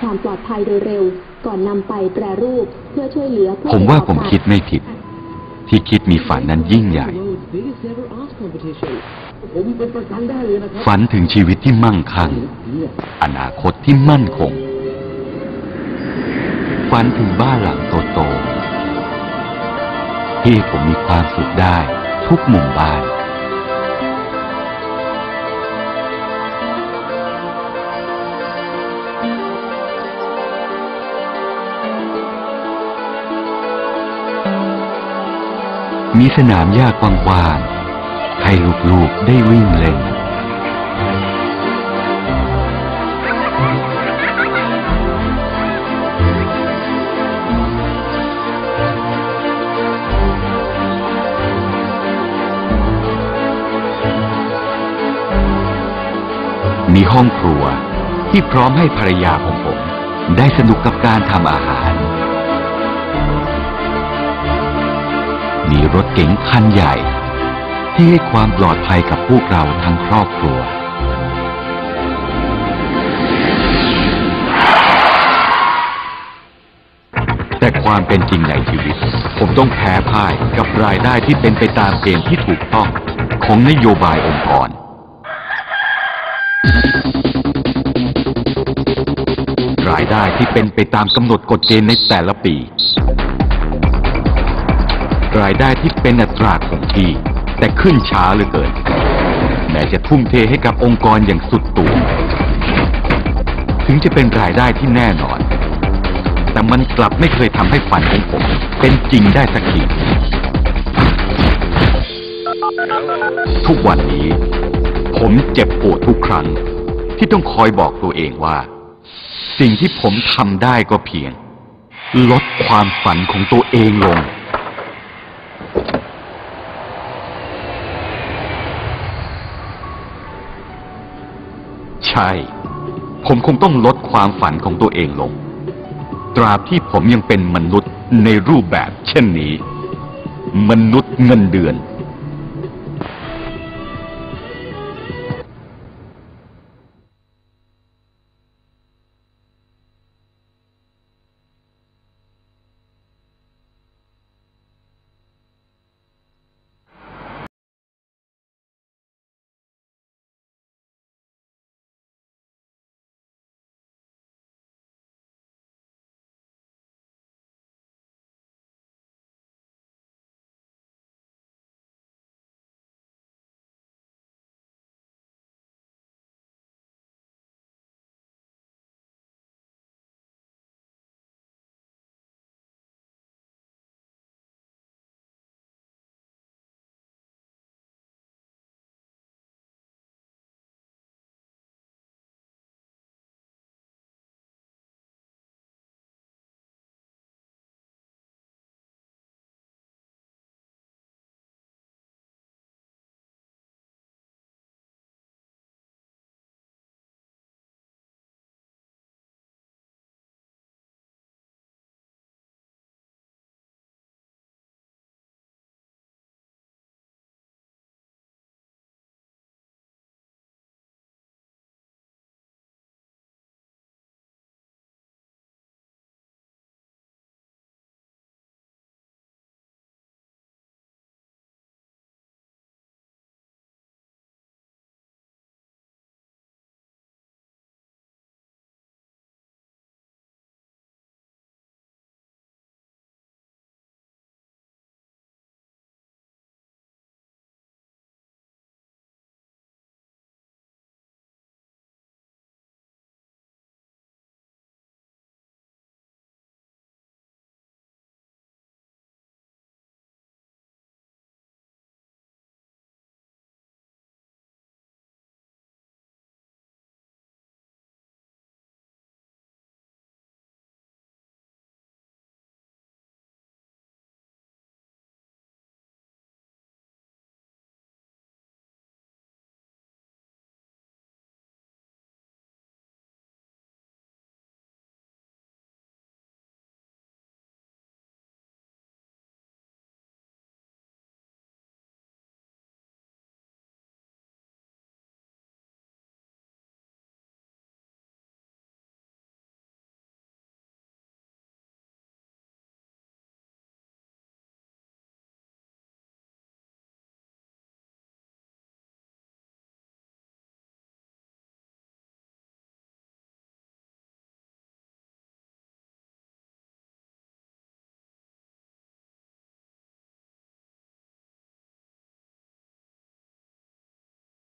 ความปลอดภัยโดยเร็ว ก่อนนำไปแปรรูปเพื่อช่วยเหลือผู้ผมว่าผมคิดไม่ผิด ที่คิดมีฝันนั้นยิ่งใหญ่ ฝันถึงชีวิตที่มั่งคั่ง อนาคตที่มั่นคง ฝันถึงบ้านหลังโตๆที่ผมมีความสุขได้ทุกมุมบ้าน มีสนามหญ้ากว้างๆ ให้ลูกๆได้วิ่งเล่น มีห้องครัวที่พร้อมให้ภรรยาของผม ได้สนุกกับการทำอาหาร มีรถเก๋งคันใหญ่ ที่ให้ความปลอดภัยกับพวกเราทั้งครอบครัว แต่ความเป็นจริงในชีวิต ผมต้องแพ้พ่ายกับรายได้ที่เป็นไปตามเกณฑ์ที่ถูกต้องของนโยบายองค์กร รายได้ที่เป็นไปตามกำหนดกฎเกณฑ์ในแต่ละปี รายได้ที่เป็นอัตราคงที่แต่ขึ้นช้าเหลือเกินแม้จะทุ่มเทให้กับองค์กรอย่างสุดตัว ถึงจะเป็นรายได้ที่แน่นอน แต่มันกลับไม่เคยทำให้ฝันของผม เป็นจริงได้สักทีทุกวันนี้ ผมเจ็บปวดทุกครั้ง ที่ต้องคอยบอกตัวเองว่า สิ่งที่ผมทำได้ก็เพียง ลดความฝันของตัวเองลง ใช่ ผมคงต้องลดความฝันของตัวเองลง ตราบที่ผมยังเป็นมนุษย์ในรูปแบบเช่นนี้ มนุษย์เงินเดือน